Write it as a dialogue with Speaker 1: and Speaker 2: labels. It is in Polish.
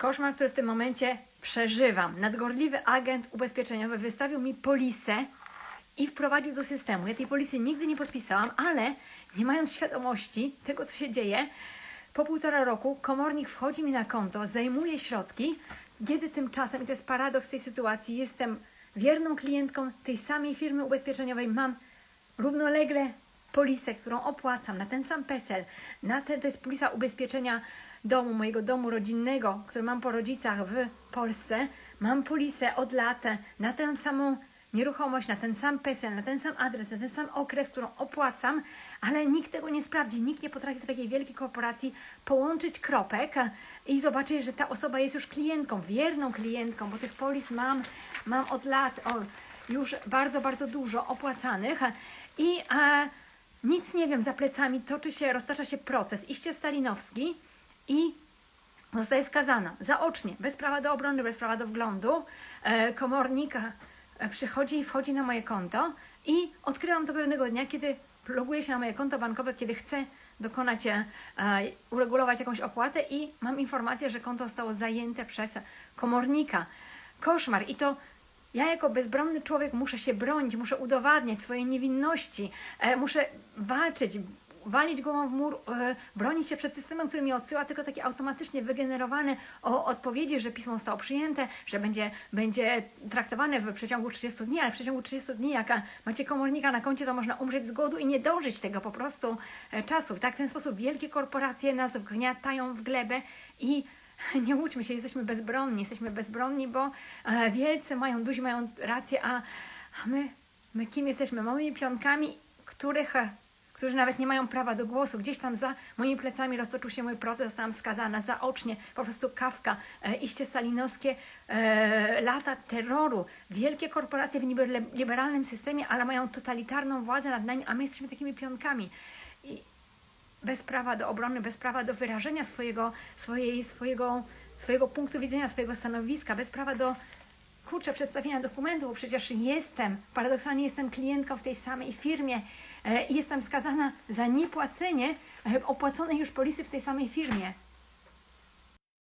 Speaker 1: Koszmar, który w tym momencie przeżywam. Nadgorliwy agent ubezpieczeniowy wystawił mi polisę i wprowadził do systemu. Ja tej polisy nigdy nie podpisałam, ale nie mając świadomości tego, co się dzieje, po półtora roku komornik wchodzi mi na konto, zajmuje środki, kiedy tymczasem, i to jest paradoks tej sytuacji, jestem wierną klientką tej samej firmy ubezpieczeniowej, mam równolegle polisę, którą opłacam na ten sam PESEL, na ten, to jest polisa ubezpieczenia domu, mojego domu rodzinnego, który mam po rodzicach w Polsce. Mam polisę od lat na tę samą nieruchomość, na ten sam PESEL, na ten sam adres, na ten sam okres, którą opłacam, ale nikt tego nie sprawdzi. Nikt nie potrafi w takiej wielkiej korporacji połączyć kropek i zobaczyć, że ta osoba jest już klientką, wierną klientką, bo tych polis mam, mam od lat, o, już bardzo, bardzo dużo opłacanych i e, nic nie wiem, za plecami toczy się, roztacza się proces. Iście stalinowski i zostaje skazana zaocznie, bez prawa do obrony, bez prawa do wglądu. E, komornik e, przychodzi i wchodzi na moje konto i odkrywam to pewnego dnia, kiedy loguję się na moje konto bankowe, kiedy chcę dokonać, e, uregulować jakąś opłatę i mam informację, że konto zostało zajęte przez komornika. Koszmar i to ja jako bezbronny człowiek muszę się bronić, muszę udowadniać swoje niewinności, e, muszę walczyć, walić głową w mur, e, bronić się przed systemem, który mi odsyła tylko takie automatycznie wygenerowane odpowiedzi, że pismo zostało przyjęte, że będzie, będzie traktowane w przeciągu 30 dni, ale w przeciągu 30 dni, jak macie komornika na koncie, to można umrzeć z głodu i nie dożyć tego po prostu e, czasów. Tak, w ten sposób wielkie korporacje nas wgniatają w glebę i nie łudźmy się, jesteśmy bezbronni, jesteśmy bezbronni, bo e, wielcy mają, duzi mają rację, a, a my, my kim jesteśmy? Małymi pionkami, których, którzy nawet nie mają prawa do głosu. Gdzieś tam za moimi plecami roztoczył się mój proces, zostałam skazana zaocznie, po prostu kawka, e, iście stalinowskie, e, lata terroru, wielkie korporacje w liberalnym systemie, ale mają totalitarną władzę nad nami, a my jesteśmy takimi pionkami. I, bez prawa do obrony, bez prawa do wyrażenia swojego, swojej, swojego, swojego punktu widzenia, swojego stanowiska, bez prawa do kurczę, przedstawienia dokumentu, bo przecież jestem, paradoksalnie jestem klientką w tej samej firmie e, i jestem skazana za niepłacenie e, opłaconej już polisy w tej samej firmie.